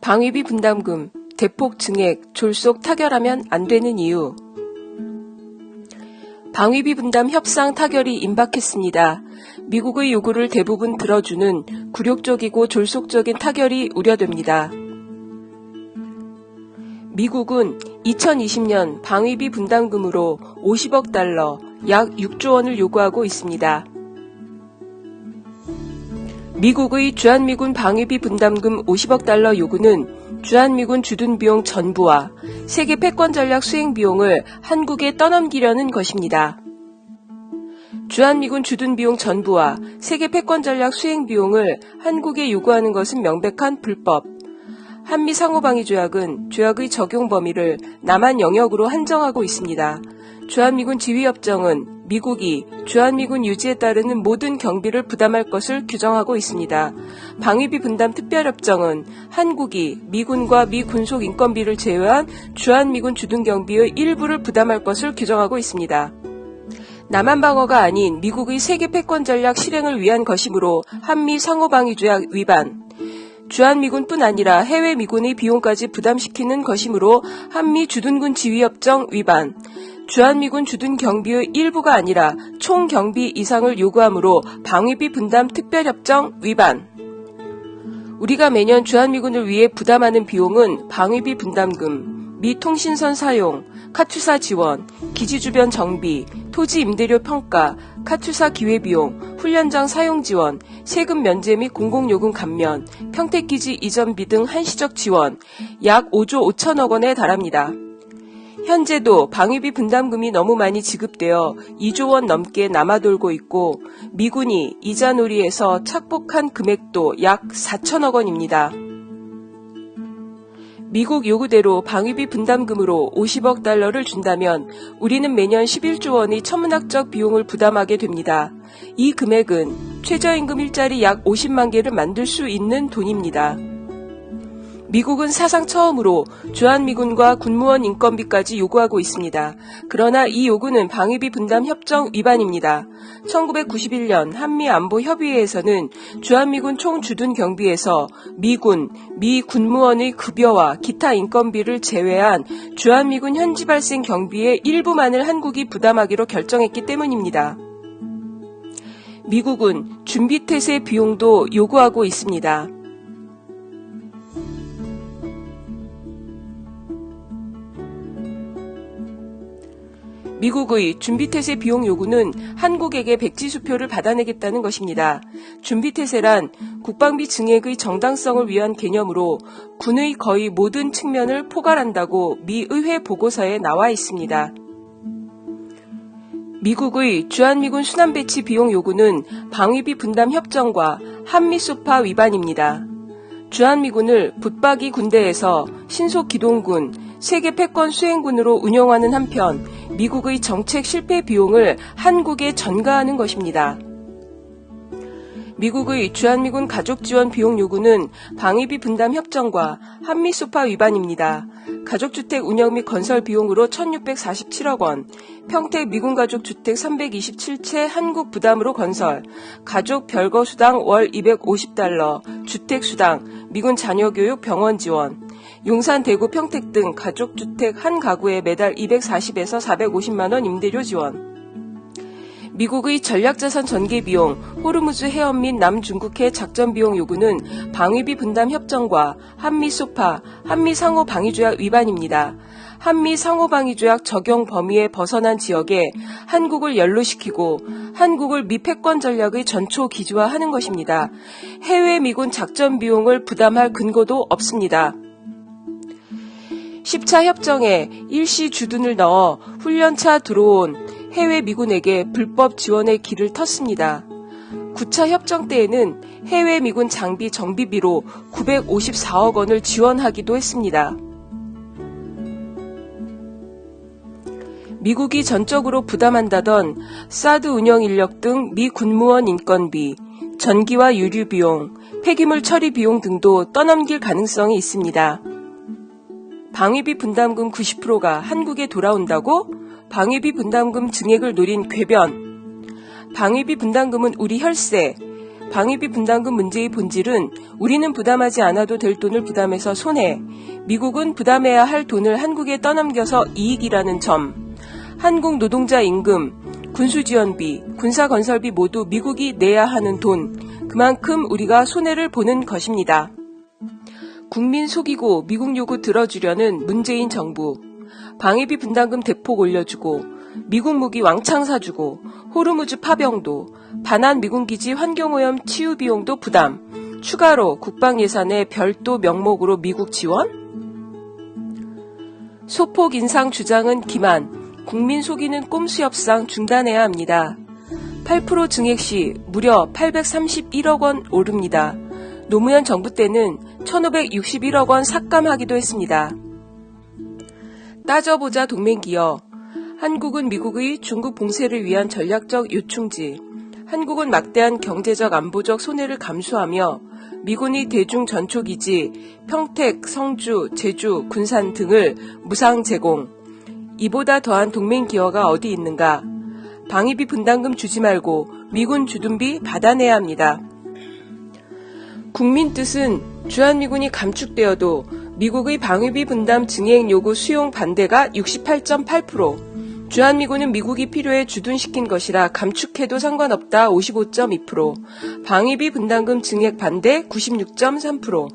방위비 분담금, 대폭 증액, 졸속 타결하면 안 되는 이유. 방위비 분담 협상 타결이 임박했습니다. 미국의 요구를 대부분 들어주는 굴욕적이고 졸속적인 타결이 우려됩니다. 미국은 2020년 방위비 분담금으로 50억 달러, 약 6조 원을 요구하고 있습니다. 미국의 주한미군 방위비 분담금 50억 달러 요구는 주한미군 주둔 비용 전부와 세계 패권 전략 수행 비용을 한국에 떠넘기려는 것입니다. 주한미군 주둔 비용 전부와 세계 패권 전략 수행 비용을 한국에 요구하는 것은 명백한 불법. 한미 상호방위 조약은 조약의 적용 범위를 남한 영역으로 한정하고 있습니다. 주한미군 지휘협정은 미국이 주한미군 유지에 따르는 모든 경비를 부담할 것을 규정하고 있습니다. 방위비 분담 특별협정은 한국이 미군과 미 군속 인건비를 제외한 주한미군 주둔 경비의 일부를 부담할 것을 규정하고 있습니다. 남한 방어가 아닌 미국의 세계 패권 전략 실행을 위한 것이므로 한미 상호방위 조약 위반, 주한미군뿐 아니라 해외 미군의 비용까지 부담시키는 것이므로 한미 주둔군 지휘협정 위반, 주한미군 주둔 경비의 일부가 아니라 총 경비 이상을 요구하므로 방위비 분담 특별협정 위반. 우리가 매년 주한미군을 위해 부담하는 비용은 방위비 분담금, 미 통신선 사용, 카투사 지원, 기지 주변 정비, 토지 임대료 평가, 카투사 기회비용, 훈련장 사용 지원, 세금 면제 및 공공요금 감면, 평택기지 이전비 등 한시적 지원, 약 5조 5천억 원에 달합니다. 현재도 방위비 분담금이 너무 많이 지급되어 2조 원 넘게 남아돌고 있고 미군이 이자놀이에서 착복한 금액도 약 4천억 원입니다. 미국 요구대로 방위비 분담금으로 50억 달러를 준다면 우리는 매년 11조 원의 천문학적 비용을 부담하게 됩니다. 이 금액은 최저임금 일자리 약 50만 개를 만들 수 있는 돈입니다. 미국은 사상 처음으로 주한미군과 군무원 인건비까지 요구하고 있습니다. 그러나 이 요구는 방위비 분담 협정 위반입니다. 1991년 한미안보협의회에서는 주한미군 총 주둔 경비에서 미군, 미 군무원의 급여와 기타 인건비를 제외한 주한미군 현지 발생 경비의 일부만을 한국이 부담하기로 결정했기 때문입니다. 미국은 준비태세 비용도 요구하고 있습니다. 미국의 준비태세 비용 요구는 한국에게 백지수표를 받아내겠다는 것입니다. 준비태세란 국방비 증액의 정당성을 위한 개념으로 군의 거의 모든 측면을 포괄한다고 미 의회 보고서에 나와 있습니다. 미국의 주한미군 순환 배치 비용 요구는 방위비 분담 협정과 한미 소파 위반입니다. 주한미군을 붙박이 군대에서 신속 기동군, 세계 패권 수행군으로 운영하는 한편 미국의 정책 실패 비용을 한국에 전가하는 것입니다. 미국의 주한미군 가족 지원 비용 요구는 방위비 분담 협정과 한미 소파 위반입니다. 가족주택 운영 및 건설 비용으로 1647억 원, 평택 미군 가족 주택 327채 한국 부담으로 건설, 가족 별거 수당 월 250달러, 주택 수당, 미군 자녀 교육 병원 지원, 용산, 대구, 평택 등 가족주택 한 가구에 매달 240에서 450만 원 임대료 지원. 미국의 전략자산 전개 비용, 호르무즈 해협 및 남중국해 작전 비용 요구는 방위비 분담 협정과 한미 소파, 한미 상호 방위조약 위반입니다. 한미 상호 방위조약 적용 범위에 벗어난 지역에 한국을 연루시키고 한국을 미패권 전략의 전초 기조화하는 것입니다. 해외 미군 작전 비용을 부담할 근거도 없습니다. 10차 협정에 일시 주둔을 넣어 훈련차 들어온 해외 미군에게 불법 지원의 길을 텄습니다. 9차 협정 때에는 해외 미군 장비 정비비로 954억 원을 지원하기도 했습니다. 미국이 전적으로 부담한다던 사드 운영 인력 등 미 군무원 인건비, 전기와 유류 비용, 폐기물 처리 비용 등도 떠넘길 가능성이 있습니다. 방위비 분담금 90%가 한국에 돌아온다고 방위비 분담금 증액을 노린 궤변. 방위비 분담금은 우리 혈세, 방위비 분담금 문제의 본질은 우리는 부담하지 않아도 될 돈을 부담해서 손해, 미국은 부담해야 할 돈을 한국에 떠넘겨서 이익이라는 점, 한국 노동자 임금, 군수 지원비, 군사 건설비 모두 미국이 내야 하는 돈, 그만큼 우리가 손해를 보는 것입니다. 국민 속이고 미국 요구 들어주려는 문재인 정부. 방위비 분담금 대폭 올려주고, 미국 무기 왕창 사주고, 호르무즈 파병도, 반환 미군 기지 환경오염 치유 비용도 부담, 추가로 국방 예산에 별도 명목으로 미국 지원? 소폭 인상 주장은 기만, 국민 속이는 꼼수 협상 중단해야 합니다. 8% 증액 시 무려 831억 원 오릅니다. 노무현 정부 때는 1561억 원 삭감하기도 했습니다. 따져보자 동맹기여. 한국은 미국의 중국 봉쇄를 위한 전략적 요충지. 한국은 막대한 경제적 안보적 손해를 감수하며 미군의 대중 전초기지 평택, 성주, 제주, 군산 등을 무상 제공. 이보다 더한 동맹 기여가 어디 있는가? 방위비 분담금 주지 말고 미군 주둔비 받아내야 합니다. 국민 뜻은 주한미군이 감축되어도 미국의 방위비 분담 증액 요구 수용 반대가 68.8%, 주한미군은 미국이 필요해 주둔시킨 것이라 감축해도 상관없다 55.2%, 방위비 분담금 증액 반대 96.3%.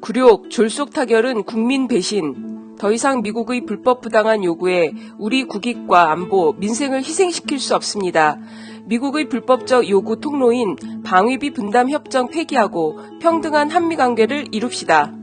굴욕, 졸속 타결은 국민 배신. 더 이상 미국의 불법 부당한 요구에 우리 국익과 안보, 민생을 희생시킬 수 없습니다. 미국의 불법적 요구 통로인 방위비 분담 협정 폐기하고 평등한 한미 관계를 이룹시다.